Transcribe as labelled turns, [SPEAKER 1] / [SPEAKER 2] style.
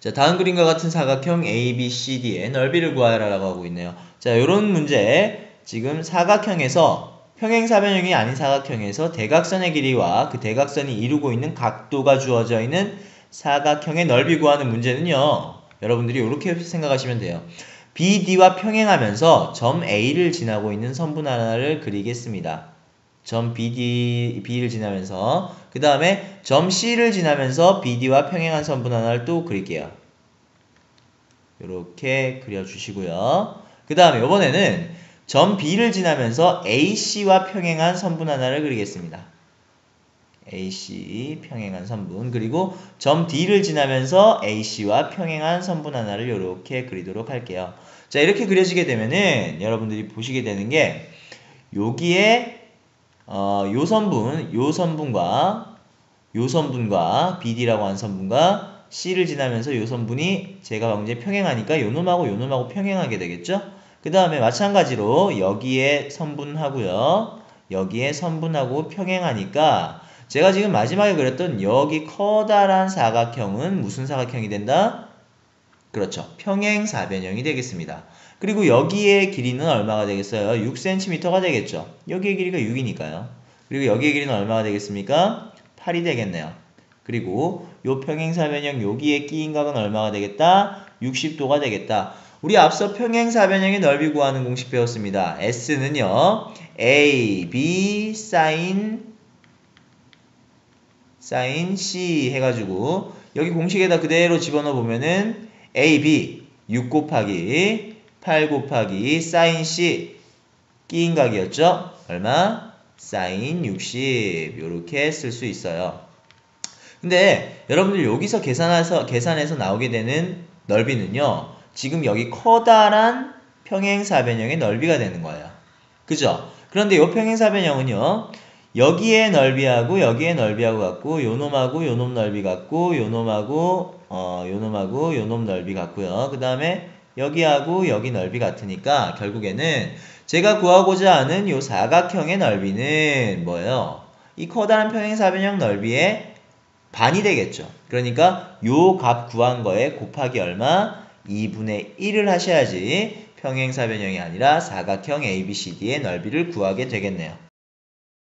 [SPEAKER 1] 자, 다음 그림과 같은 사각형 ABCD의 넓이를 구하라라고 하고 있네요. 자, 이런 문제 지금 사각형에서 평행사변형이 아닌 사각형에서 대각선의 길이와 그 대각선이 이루고 있는 각도가 주어져 있는 사각형의 넓이 구하는 문제는요. 여러분들이 이렇게 생각하시면 돼요. BD와 평행하면서 점 A를 지나고 있는 선분 하나를 그리겠습니다. 점 BD, B를 지나면서 그 다음에 점 C를 지나면서 BD와 평행한 선분 하나를 또 그릴게요. 이렇게 그려주시고요. 그 다음에 이번에는 점 B를 지나면서 AC와 평행한 선분 하나를 그리겠습니다. AC 평행한 선분 그리고 점 D를 지나면서 AC와 평행한 선분 하나를 이렇게 그리도록 할게요. 자 이렇게 그려지게 되면은 여러분들이 보시게 되는 게 여기에 어, 요 선분, 요 선분과 요 선분과 BD라고 하는 선분과 C를 지나면서 요 선분이 제가 방금 전에 평행하니까 요 놈하고 요 놈하고 평행하게 되겠죠? 그 다음에 마찬가지로 여기에 선분하고요. 여기에 선분하고 평행하니까 제가 지금 마지막에 그렸던 여기 커다란 사각형은 무슨 사각형이 된다? 그렇죠. 평행사변형이 되겠습니다. 그리고 여기의 길이는 얼마가 되겠어요? 6cm가 되겠죠. 여기의 길이가 6이니까요. 그리고 여기의 길이는 얼마가 되겠습니까? 8이 되겠네요. 그리고 요 평행사변형 여기에 끼인 각은 얼마가 되겠다? 60도가 되겠다. 우리 앞서 평행사변형의 넓이 구하는 공식 배웠습니다. S는요. A, B, sin 사인 C 해가지고 여기 공식에다 그대로 집어넣어 보면은 AB 6 곱하기 8 곱하기 사인 C 끼인 각이었죠? 얼마? 사인 60 이렇게 쓸 수 있어요. 근데 여러분들 여기서 계산해서 계산해서 나오게 되는 넓이는요. 지금 여기 커다란 평행사변형의 넓이가 되는 거예요. 그죠? 그런데 이 평행사변형은요. 여기에 넓이하고 여기에 넓이하고 같고 요놈하고 요놈 넓이 같고 요놈하고 어 요놈하고 요놈 넓이 같고요. 그 다음에 여기하고 여기 넓이 같으니까 결국에는 제가 구하고자 하는 요 사각형의 넓이는 뭐예요? 이 커다란 평행사변형 넓이의 반이 되겠죠. 그러니까 요 값 구한 거에 곱하기 얼마? 2분의 1을 하셔야지 평행사변형이 아니라 사각형 ABCD의 넓이를 구하게 되겠네요.